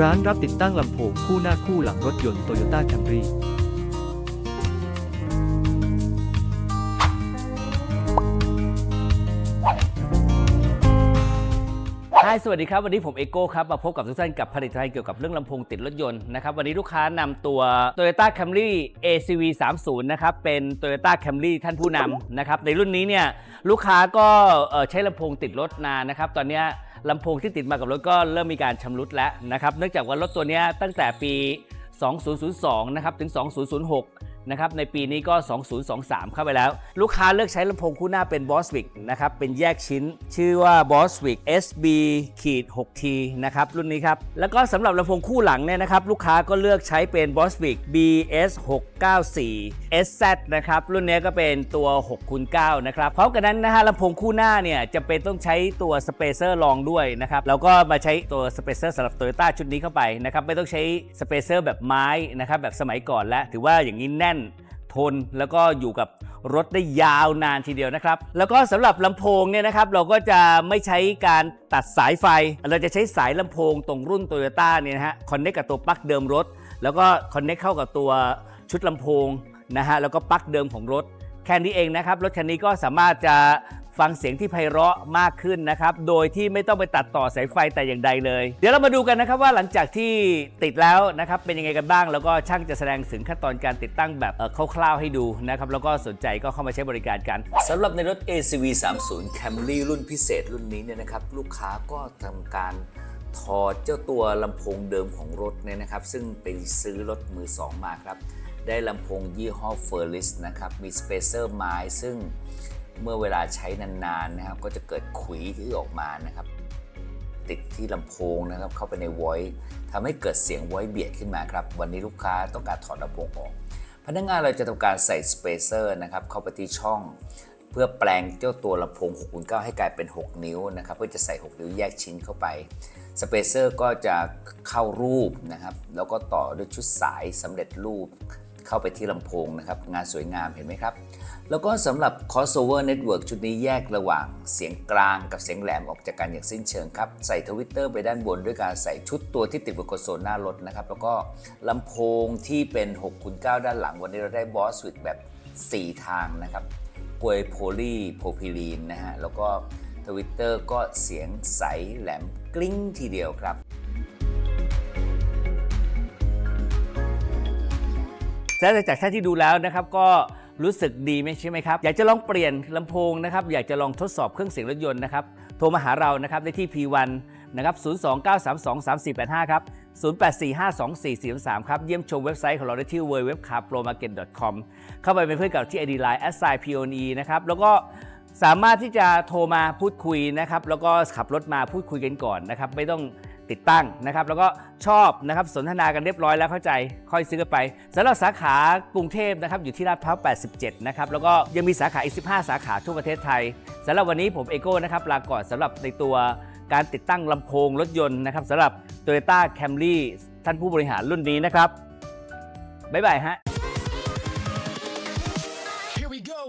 ร้านรับติดตั้งลำโพงคู่หน้าคู่หลังรถยนต์ Toyota Camry ฮายสวัสดีครับ วันนี้ผมเอโก้ครับ มาพบกับทุกท่านกับผลิตภัณฑ์เกี่ยวกับเรื่องลำโพงติดรถยนต์นะครับ วันนี้ลูกค้านำตัว Toyota Camry ACV 30นะครับ เป็น Toyota Camry ท่านผู้นำนะครับ ในรุ่นนี้เนี่ย ลูกค้าก็เอ่อใช้ลำโพงติดรถนานนะครับ ตอนเนี้ย ลำโพงที่ติดมากับรถก็เริ่มมีการชำรุดแล้วนะครับ เนื่องจากว่ารถตัวนี้ตั้งแต่ปี 2002 นะครับ ถึง 2006 นะครับในปีนี้ก็ 2023 เข้าไปแล้ว ลูกค้าเลือกใช้ลำโพงคู่หน้าเป็น Boswick นะครับเป็นแยกชิ้น ชื่อว่า Boswick SB ขีด 6T นะครับรุ่นนี้ครับ แล้วก็สำหรับลำโพงคู่หลังเนี่ยนะครับลูกค้าก็เลือกใช้เป็น Boswick BS 694 SZ นะครับรุ่นนี้ก็เป็นตัว6คูณ9นะครับพร้อมกันนั้นนะฮะลำโพงคู่หน้าเนี่ยจะเป็นต้องใช้ตัวสเปเซอร์รองด้วยนะครับแล้วก็มาใช้ตัวสเปเซอร์สำหรับ Toyota ชุดนี้เข้าไปนะครับไม่ต้องใช้สเปเซอร์แบบไม้นะครับแบบสมัยก่อนแล้วถือว่าอย่างนี้แน่น ทนแล้วก็อยู่กับรถได้ยาวนานทีเดียวนะครับ แล้วก็สำหรับลำโพงเนี่ยนะครับ เราก็จะไม่ใช้การตัดสายไฟ เราจะใช้สายลำโพงตรงรุ่น Toyota เนี่ยนะฮะคอนเนคกับตัวปลั๊กเดิมรถ แล้วก็คอนเนคเข้ากับตัวชุดลำโพงนะฮะแล้วก็ปลั๊กเดิมของรถแค่นี้เองนะครับ รถคันนี้ก็สามารถจะ ฟังเสียงที่ไพเราะมากขึ้นนะครับ โดยที่ไม่ต้องไปตัดต่อสายไฟแต่อย่างใดเลย เดี๋ยวเรามาดูกันนะครับว่าหลังจากที่ติดแล้วนะครับเป็นยังไงกันบ้าง แล้วก็ช่างจะแสดงถึงขั้นตอนการติดตั้งแบบเออคร่าวๆให้ดูนะครับแล้วก็สนใจก็เข้ามาใช้บริการกันสำหรับในรถ ACV 30 Camry รุ่นพิเศษรุ่นนี้เนี่ยนะครับลูกค้าก็ทำการถอดเจ้าตัวลำโพงเดิมของรถเนี่ยนะครับ ซึ่งไปซื้อรถมือ2มาครับ ได้ลำโพงยี่ห้อ f e r l i s นะครับ มีสเปเซอร์ไม้ซึ่ง เมื่อเวลาใช้นานๆนะครับ ก็จะเกิดขุยที่ออกมานะครับ ติดที่ลำโพงนะครับ เข้าไปใน voice ทำให้เกิดเสียง voice เบียดขึ้นมาครับ วันนี้ลูกค้าต้องการถอดลำโพงออก พนักงานเราจะทำการใส่สเปเซอร์นะครับ เข้าไปที่ช่อง เพื่อแปลงเจ้าตัวลำโพง6คูณ9ให้กลายเป็น 6 นิ้วนะครับ เพื่อจะใส่ 6 นิ้วแยกชิ้นเข้าไปสเปเซอร์ก็จะเข้ารูปนะครับ แล้วก็ต่อด้วยชุดสายสำเร็จรูป เข้าไปที่ลำโพงนะครับ งานสวยงามเห็นไหมครับ แล้วก็สำหรับ crossover network ชุดนี้แยกระหว่างเสียงกลางกับเสียงแหลมออกจากกันอย่างสิ้นเชิงครับ ใส่ทวิตเตอร์ไปด้านบนด้วยการใส่ชุดตัวที่ติดบนคอนโซลหน้ารถนะครับ แล้วก็ลำโพงที่เป็น6คูณ9ด้านหลัง วันนี้เราได้ Boswick แบบ 4 ทางนะครับกวยโพลีโพพิลีนนะฮะแล้วก็ทวิตเตอร์ก็เสียงใสแหลมกลิ้งทีเดียวครับ และจากท่านที่ดูแล้วนะครับก็รู้สึกดีไหมใช่ไหมครับ อยากจะลองเปลี่ยนลำโพงนะครับ อยากจะลองทดสอบเครื่องเสียงรถยนต์นะครับ โทรมาหาเรานะครับได้ที่ P1 นะครับ 029323485 ครับ 08452443 ครับ เยี่ยมชมเว็บไซต์ของเราได้ที่ www.carpromarket.com เข้าไปเป็นเพื่อนกับที่ ID Line s i p o n e นะครับ แล้วก็สามารถที่จะโทรมาพูดคุยนะครับ แล้วก็ขับรถมาพูดคุยกันก่อนนะครับ ไม่ต้อง ติดตั้งนะครับ แล้วก็ชอบนะครับสนทนากันเรียบร้อยแล้วเข้าใจค่อยซื้อไปสำหรับสาขากรุงเทพนะครับอยู่ที่ลาดพร้าว 87 นะครับ แล้วก็ยังมีสาขาอีก 15 สาขาทั่วประเทศไทยสำหรับวันนี้ผมเอโก้นะครับลาก่อนสำหรับในตัวการติดตั้งลำโพงรถยนต์นะครับสำหรับ Toyota Camry ท่านผู้บริหารรุ่นนี้นะครับ บ๊ายบายฮะ Here we go.